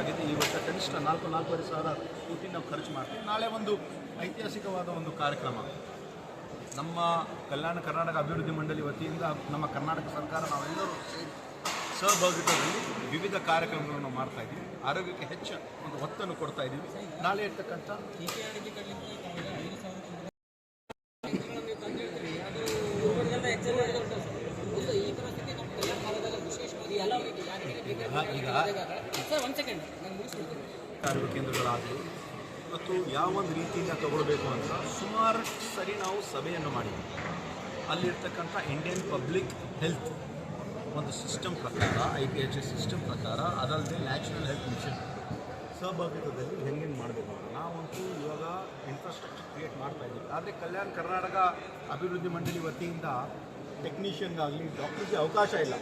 ಆಗಿದೆ ಈ ವರ್ಷ ಕನಿಷ್ಠ ನಾಲ್ಕು, ನಾಲ್ಕೂವರೆ ಸಾವಿರ ಕೋಟಿ ನಾವು ಖರ್ಚು ಮಾಡ್ತೀವಿ. ನಾಳೆ ಒಂದು ಐತಿಹಾಸಿಕವಾದ ಒಂದು ಕಾರ್ಯಕ್ರಮ. ನಮ್ಮ ಕಲ್ಯಾಣ ಕರ್ನಾಟಕ ಅಭಿವೃದ್ಧಿ ಮಂಡಳಿ ವತಿಯಿಂದ ನಮ್ಮ ಕರ್ನಾಟಕ ಸರ್ಕಾರ ನಾವೆಲ್ಲರೂ ಸಹಭಾಗಿತ್ವದಲ್ಲಿ ವಿವಿಧ ಕಾರ್ಯಕ್ರಮಗಳನ್ನು ಮಾಡ್ತಾ ಇದ್ದೀವಿ. ಆರೋಗ್ಯಕ್ಕೆ ಹೆಚ್ಚು ಒಂದು ಒತ್ತನ್ನು ಕೊಡ್ತಾ ಇದ್ದೀವಿ. ನಾಳೆ ಇರ್ತಕ್ಕಂಥ ಈಗ ಕಾರ್ಮಿಕ ಕೇಂದ್ರಗಳಾಗಲಿ ಮತ್ತು ಯಾವ ಒಂದು ರೀತಿಯಿಂದ ತಗೊಳ್ಬೇಕು ಅಂತ ಸುಮಾರು ಸರಿ ನಾವು ಸಭೆಯನ್ನು ಮಾಡಿದ್ವಿ. ಅಲ್ಲಿರ್ತಕ್ಕಂಥ ಇಂಡಿಯನ್ ಪಬ್ಲಿಕ್ ಹೆಲ್ತ್ ಒಂದು ಸಿಸ್ಟಮ್ ಪ್ರಕಾರ I P H S system ಪ್ರಕಾರ ಅದಲ್ಲದೆ ನ್ಯಾಷನಲ್ ಹೆಲ್ತ್ ಮಿಷನ್ ಸಹಭಾಗಿತ್ವದಲ್ಲಿ ಹೆಂಗೇನು ಮಾಡಬೇಕು ನಾವಂತೂ ಇವಾಗ ಇನ್ಫ್ರಾಸ್ಟ್ರಕ್ಚರ್ ಕ್ರಿಯೇಟ್ ಮಾಡ್ತಾ ಇದ್ದೀವಿ. ಆದರೆ ಕಲ್ಯಾಣ ಕರ್ನಾಟಕ ಅಭಿವೃದ್ಧಿ ಮಂಡಳಿ ವತಿಯಿಂದ ಟೆಕ್ನಿಷಿಯನ್ಗಾಗಲಿ ಡಾಕ್ಟರ್ಗೆ ಅವಕಾಶ ಇಲ್ಲ.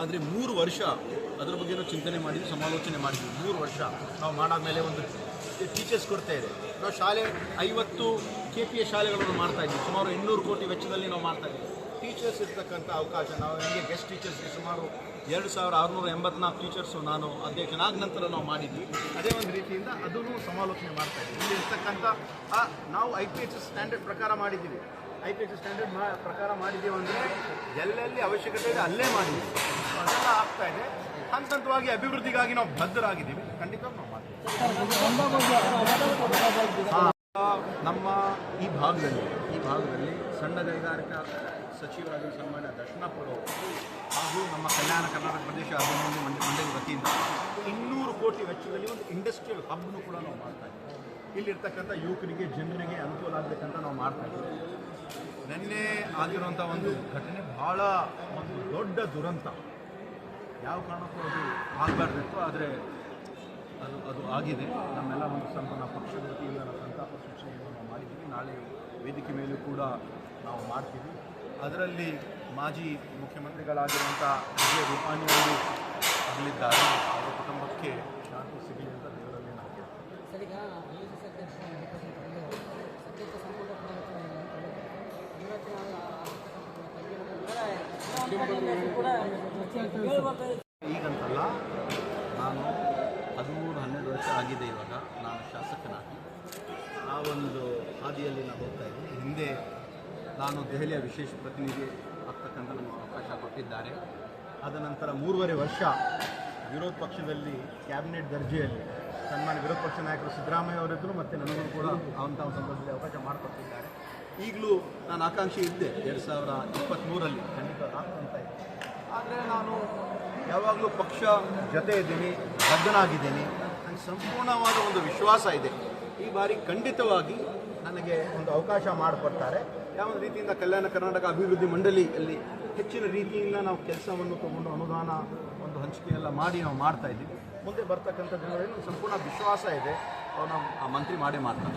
ಆದರೆ ಮೂರು ವರ್ಷ ಅದರ ಬಗ್ಗೆನೂ ಚಿಂತನೆ ಮಾಡಿದ್ವಿ, ಸಮಾಲೋಚನೆ ಮಾಡಿದ್ವಿ. ಮೂರು ವರ್ಷ ನಾವು ಮಾಡಾದ್ಮೇಲೆ ಒಂದು ಟೀಚರ್ಸ್ ಕೊಡ್ತಾ ಇದೆ. ನಾವು ಶಾಲೆ ಐವತ್ತು ಕೆ ಪಿ ಎ ಶಾಲೆಗಳನ್ನು ಮಾಡ್ತಾ ಇದ್ವಿ. ಸುಮಾರು ಇನ್ನೂರು ಕೋಟಿ ವೆಚ್ಚದಲ್ಲಿ ನಾವು ಮಾಡ್ತಾ ಇದ್ವಿ. ಟೀಚರ್ಸ್ ಇರ್ತಕ್ಕಂಥ ಅವಕಾಶ, ನಾವು ಹೆಂಗೆ ಗೆಸ್ಟ್ ಟೀಚರ್ಸ್ಗೆ ಸುಮಾರು ಎರಡು ಸಾವಿರ ಆರುನೂರ ಎಂಬತ್ನಾಲ್ಕು ಟೀಚರ್ಸು ನಾನು ಅಧ್ಯಕ್ಷನಾದ ನಂತರ ನಾವು ಮಾಡಿದ್ವಿ. ಅದೇ ಒಂದು ರೀತಿಯಿಂದ ಅದನ್ನು ಸಮಾಲೋಚನೆ ಮಾಡ್ತಾ ಇದ್ದೀವಿ ಇಲ್ಲಿ ಇರ್ತಕ್ಕಂಥ ನಾವು ಐ ಪಿ ಎಚ್ ಸ್ಟ್ಯಾಂಡರ್ಡ್ ಪ್ರಕಾರ ಮಾಡಿದ್ದೀವಿ. ಐ ಪಿ ಎಸ್ ಸ್ಟ್ಯಾಂಡರ್ಡ್ ಪ್ರಕಾರ ಮಾಡಿದ್ದೀವಿ ಅಂದರೆ ಎಲ್ಲೆಲ್ಲಿ ಅವಶ್ಯಕತೆ ಇದೆ ಅಲ್ಲೇ ಮಾಡಿದ್ದೀವಿ. ಅದೆಲ್ಲ ಆಗ್ತಾ ಇದೆ. ಹಂತ ಹಂತವಾಗಿ ಅಭಿವೃದ್ಧಿಗಾಗಿ ನಾವು ಬದ್ಧರಾಗಿದ್ದೀವಿ. ಖಂಡಿತ ನಾವು ನಮ್ಮ ಈ ಭಾಗದಲ್ಲಿ ಈ ಭಾಗದಲ್ಲಿ ಸಣ್ಣ ಕೈಗಾರಿಕಾ ಸಚಿವರಾಗಿ ಸನ್ಮಾನ್ಯ ದರ್ಶನಪುರ ಹಾಗೂ ನಮ್ಮ ಕಲ್ಯಾಣ ಕರ್ನಾಟಕ ಪ್ರದೇಶ ಅಭಿವೃದ್ಧಿ ಮಂಡಳಿ ವತಿಯಿಂದ ಇನ್ನೂರು ಕೋಟಿ ವೆಚ್ಚದಲ್ಲಿ ಒಂದು ಇಂಡಸ್ಟ್ರಿಯಲ್ ಹಬ್ನು ಕೂಡ ನಾವು ಮಾಡ್ತಾ ಇದ್ದೀವಿ. ಇಲ್ಲಿರ್ತಕ್ಕಂಥ ಯುವಕರಿಗೆ, ಜನರಿಗೆ ಅನುಕೂಲ ಆಗಬೇಕಂತ ನಾವು ಮಾಡ್ತಾ ಇದ್ದೀವಿ. ನಿನ್ನೆ ಆಗಿರುವಂಥ ಒಂದು ಘಟನೆ ಬಹಳ ಒಂದು ದೊಡ್ಡ ದುರಂತ. ಯಾವ ಕಾರಣಕ್ಕೂ ಅದು ಆಗಬಾರ್ದಿತ್ತು, ಆದರೆ ಅದು ಅದು ಆಗಿದೆ. ನಮ್ಮೆಲ್ಲ ಒಂದು ಸ್ವಲ್ಪ ಪಕ್ಷದ ವತಿಯಿಂದ ನಾವು ಸಂತಾಪ ನಾವು ಮಾಡಿದ್ದೀವಿ. ನಾಳೆ ವೇದಿಕೆ ಮೇಲೂ ಕೂಡ ನಾವು ಮಾಡ್ತೀವಿ. ಅದರಲ್ಲಿ ಮಾಜಿ ಮುಖ್ಯಮಂತ್ರಿಗಳಾಗಿರುವಂಥ ವಿಜಯ ರೂಪಾನಿ ಅವರು ಆಗಲಿದ್ದಾರೆ ಅವರ ಕುಟುಂಬಕ್ಕೆ ಶಾಂತಿ ಸಿಗಲಿ ಅಂತ ದೇವರಲ್ಲಿ ನಾವು ಈಗಂತಲ್ಲ, ನಾನು ಹದಿಮೂರು, ಹನ್ನೆರಡು ವರ್ಷ ಆಗಿದೆ ಇವಾಗ. ನಾನು ಶಾಸಕನಾಗಿ. ಆ ಒಂದು ಹಾದಿಯಲ್ಲಿ ನಾನು ಹೋಗ್ತಾ ಇದ್ದೀನಿ. ಹಿಂದೆ ನಾನು ದೆಹಲಿಯ ವಿಶೇಷ ಪ್ರತಿನಿಧಿ ಆಗ್ತಕ್ಕಂಥ ನಮಗೆ ಅವಕಾಶ ಕೊಟ್ಟಿದ್ದಾರೆ. ಅದ ನಂತರ ಮೂರುವರೆ ವರ್ಷ ವಿರೋಧ ಪಕ್ಷದಲ್ಲಿ ಕ್ಯಾಬಿನೆಟ್ ದರ್ಜೆಯಲ್ಲಿ ಸನ್ಮಾನ್ಯ ವಿರೋಧ ಪಕ್ಷ ನಾಯಕರು ಸಿದ್ದರಾಮಯ್ಯ ಅವರಿದ್ದರು ಮತ್ತು ನನಗೂ ಕೂಡ ಒಂದು ಸಂದರ್ಭದಲ್ಲಿ ಅವಕಾಶ ಮಾಡಿಕೊಟ್ಟಿದ್ದಾರೆ. ಈಗಲೂ ನಾನು ಆಕಾಂಕ್ಷಿ ಇದ್ದೆ ಎರಡು ಸಾವಿರ ಇಪ್ಪತ್ತ್ಮೂರಲ್ಲಿ ಖಂಡಿತ ಆಗ್ತಂತ ಇದ್ದೆ ಆದರೆ ನಾನು ಯಾವಾಗಲೂ ಪಕ್ಷ ಜೊತೆ ಇದ್ದೀನಿ, ಬದ್ಧನಾಗಿದ್ದೀನಿ. ನನಗೆ ಸಂಪೂರ್ಣವಾದ ಒಂದು ವಿಶ್ವಾಸ ಇದೆ. ಈ ಬಾರಿ ಖಂಡಿತವಾಗಿ ನನಗೆ ಒಂದು ಅವಕಾಶ ಮಾಡಿಕೊಡ್ತಾರೆ. ಯಾವ ರೀತಿಯಿಂದ ಕಲ್ಯಾಣ ಕರ್ನಾಟಕ ಅಭಿವೃದ್ಧಿ ಮಂಡಳಿಯಲ್ಲಿ ಹೆಚ್ಚಿನ ರೀತಿಯಿಂದ ನಾವು ಕೆಲಸವನ್ನು ತಗೊಂಡು ಅನುದಾನ ಒಂದು ಹಂಚಿಕೆ ಎಲ್ಲ ಮಾಡಿ ನಾವು ಮಾಡ್ತಾ ಇದ್ದೀವಿ. ಮುಂದೆ ಬರ್ತಕ್ಕಂಥ ದಿನಗಳಲ್ಲಿ ಸಂಪೂರ್ಣ ವಿಶ್ವಾಸ ಇದೆ. ಅವ್ರು ನಾವು ಆ ಮಂತ್ರಿ ಮಾಡೇ ಮಾಡ್ತಾರೆ